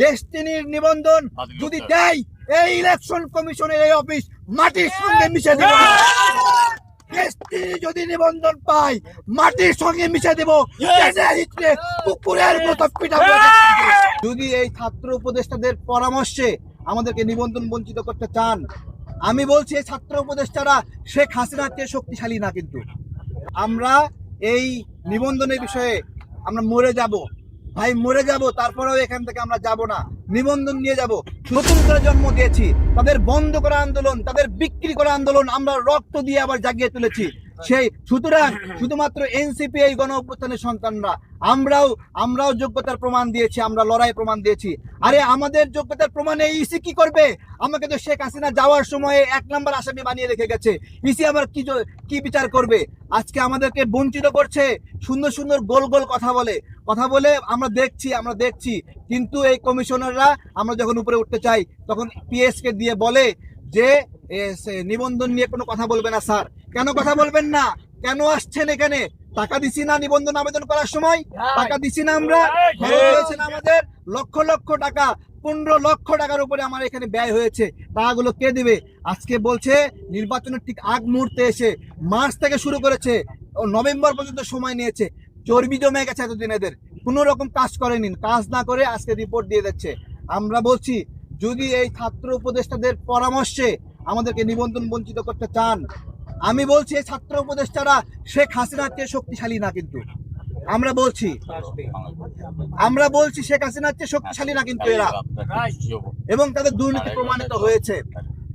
ডেস্টিনির নিবন্ধন যদি দেয় এই ইলেকশন কমিশনের এই অফিস মাটির সঙ্গে মিশে দেব। ডেস্টিনি যদি নিবন্ধন পাই মাটির সঙ্গে মিশে দেব। কুকুরের মতো পিটাবো যদি এই ছাত্র উপদেষ্টাদের পরামর্শে আমাদেরকে নিবন্ধন বঞ্চিত করতে চান আমি বলছি এই ছাত্র উপদেষ্টারা শেখ হাসিনার চেয়ে শক্তিশালী না কিন্তু। আমরা এই নিবন্ধনের বিষয়ে আমরা মরে যাব। ভাই, মরে যাব, তারপরেও এখান থেকে আমরা যাব না। নিবন্ধন নিয়ে যাব। নতুন করে জন্ম দিয়েছি। তাদের বন্ধ করা আন্দোলন, তাদের বিক্রি করা আন্দোলন আমরা রক্ত দিয়ে আবার জাগিয়ে তুলেছি। সেই সুতরাং শুধুমাত্র এনসিপি এই গণ অভ্যুত্থানের সন্তানরা আমরাও আমরাও যোগ্যতার প্রমাণ দিয়েছি আমরা লড়াই প্রমাণ দিয়েছি। আরে আমাদের যোগ্যতার প্রমাণে ইসি কি করবে? আমাকে তো শেখ হাসিনা যাওয়ার সময় এক নম্বর আসামি বানিয়ে রেখে গেছে। ইসি আবার কি কি বিচার করবে? আজকে আমাদেরকে বঞ্চিত করছে সুন্দর সুন্দর গোল গোল কথা বলে। কথা বলে আমরা দেখছি আমরা দেখছি। কিন্তু এই কমিশনাররা আমরা যখন উপরে উঠতে চাই তখন পিএস কে দিয়ে বলে যে নিবন্ধন নিয়ে কোনো কথা বলবে না স্যার। কেন কথা বলবেন না? কেন আসছেন এখানে? টাকা দিছি না নিবন্ধন আবেদন করার সময়? টাকা দিছি না আমরা? খরচ হয়েছে না আমাদের? লক্ষ লক্ষ টাকা পনেরো লক্ষ টাকার উপরে আমার এখানে ব্যয় হয়েছে। টাকাগুলো কে দিবে? আজকে বলছে নির্বাচনের ঠিক আগ মুহূর্তে এসে মার্চ থেকে শুরু করেছে ও নভেম্বর পর্যন্ত সময় নিয়েছে। চর্বি জমে গেছে এতদিন এদের। কোনো রকম কাজ করেনি। কাজ না করে আজকে রিপোর্ট দিয়ে দিচ্ছে। আমরা বলছি যদি এই ছাত্র উপদেষ্টাদের পরামর্শে আমাদেরকে নিবন্ধন বঞ্চিত করতে চান আমি বলছি এই ছাত্র উপদেষ্টারা শেখ হাসিনার চেয়ে শক্তিশালী না কিন্তু। আমরা বলছি। আমরা বলছি শেখ হাসিনার চেয়ে শক্তিশালী না কিন্তু এরা। এবং তাদের দুর্নীতি প্রমাণিত হয়েছে।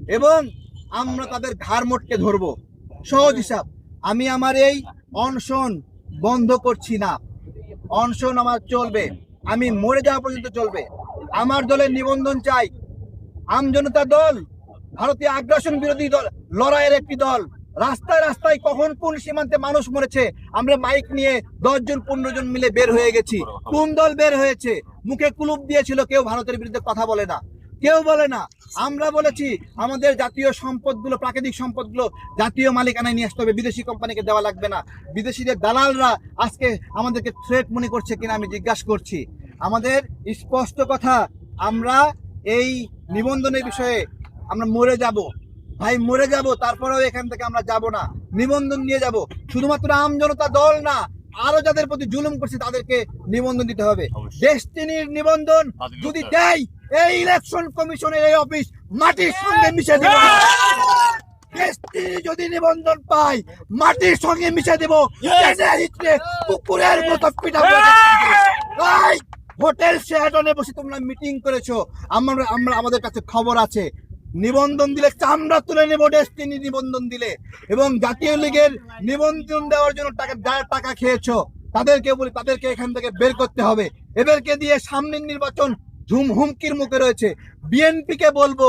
এবং আমরা তাদের ঘাড় মোটকে ধরবো। সহজ হিসাব, আমি আমার এই অনশন বন্ধ করছি না। অনশন আমার চলবে। আমি মরে যাওয়া পর্যন্ত চলবে। আমার দলের নিবন্ধন চাই। আমজনতা দল, ভারতীয় আগ্রাসন বিরোধী দল, লড়াইয়ের একটি দল। রাস্তায় রাস্তায় কখন কোন সীমান্তে মানুষ মরেছে? আমরা মাইক নিয়ে দশ জন, পনেরো জন মিলে বের হয়ে গেছি। কোন দল বের হয়েছে? মুখে কুলুপ দিয়েছিল, কেউ ভারতের বিরুদ্ধে কথা বলে না। কেউ বলে না। আমরা বলেছি, আমাদের জাতীয় সম্পদগুলো, প্রাকৃতিক সম্পদগুলো জাতীয় মালিকানায় নিয়ে আসতে হবে। বিদেশি কোম্পানিকে দেওয়া লাগবে না। বিদেশিদের দালালরা আজকে আমাদেরকে থ্রেট মনে করছে কিনা আমি জিজ্ঞাসা করছি। আমাদের স্পষ্ট কথা, আমরা এই নিবন্ধনের বিষয়ে আমরা মরে যাব। ভাই মরে যাব তারপরেও এখান থেকে আমরা যাব না। নিবন্ধন নিয়ে যাব। শুধুমাত্র আম জনতা দল না আরও যাদের প্রতি জুলুম করছে তাদেরকে নিবন্ধন দিতে হবে। ডেস্টিনির নিবন্ধন যদি দেয় এই ইলেকশন কমিশনের এই অফিস মাটির সঙ্গে মিশে দেব। ডেস্টিনি যদি নিবন্ধন পাই মাটির সঙ্গে মিশে দেব। কুকুরের মতো পিটাবো হোটেল শেয়াটনে বসে তোমরা মিটিং করেছ। আমরা আমরা আমাদের কাছে খবর আছে। নিবন্ধন দিলে চামড়া তুলে নেব ডেস্টিনি নিবন্ধন দিলে। এবং জাতীয় লীগের নিবন্ধন দেওয়ার জন্য টাকা টাকা খেয়েছো, তাদেরকে বলি, তাদেরকে এখান থেকে বের করতে হবে। এদেরকে দিয়ে সামনের নির্বাচন ঝুম হুমকির মুখে রয়েছে। বিএনপি কে বলব,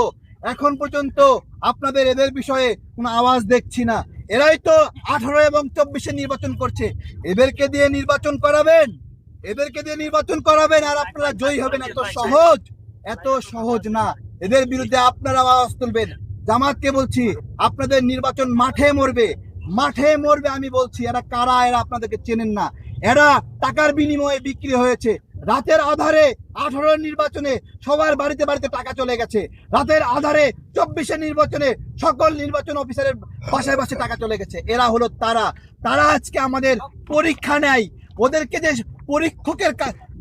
এখন পর্যন্ত আপনাদের এদের বিষয়ে কোনো আওয়াজ দেখছি না। এরাই তো আঠারো এবং চব্বিশে নির্বাচন করছে। এদেরকে দিয়ে নির্বাচন করাবেন? এদেরকে দিয়ে নির্বাচন করাবেন আর আপনারা জয়ী হবেন এত সহজ? এত সহজ না। এদের বিরুদ্ধে আপনারা আওয়াজ তুলবেন। জামাতকে বলছি, আপনাদের নির্বাচন মাঠে মরবে। মাঠে মরবে আমি বলছি, এরা কারা, এরা আপনাদেরকে চেনেন না। এরা টাকার বিনিময়ে বিক্রি হয়েছে। রাতের আধারে আঠারো নির্বাচনে সবার বাড়িতে বাড়িতে টাকা চলে গেছে। রাতের আধারে চব্বিশে নির্বাচনে সকল নির্বাচন অফিসারের বাসায় বাসায় টাকা চলে গেছে। এরা হলো তারা। তারা আজকে আমাদের পরীক্ষা নেয়। ওদেরকে যে পরীক্ষকের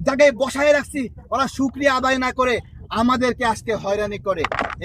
জায়গায় বসায় রাখছি, ওরা সুক্রিয়া আদায় না করে আমাদেরকে আজকে হয়রানি করে।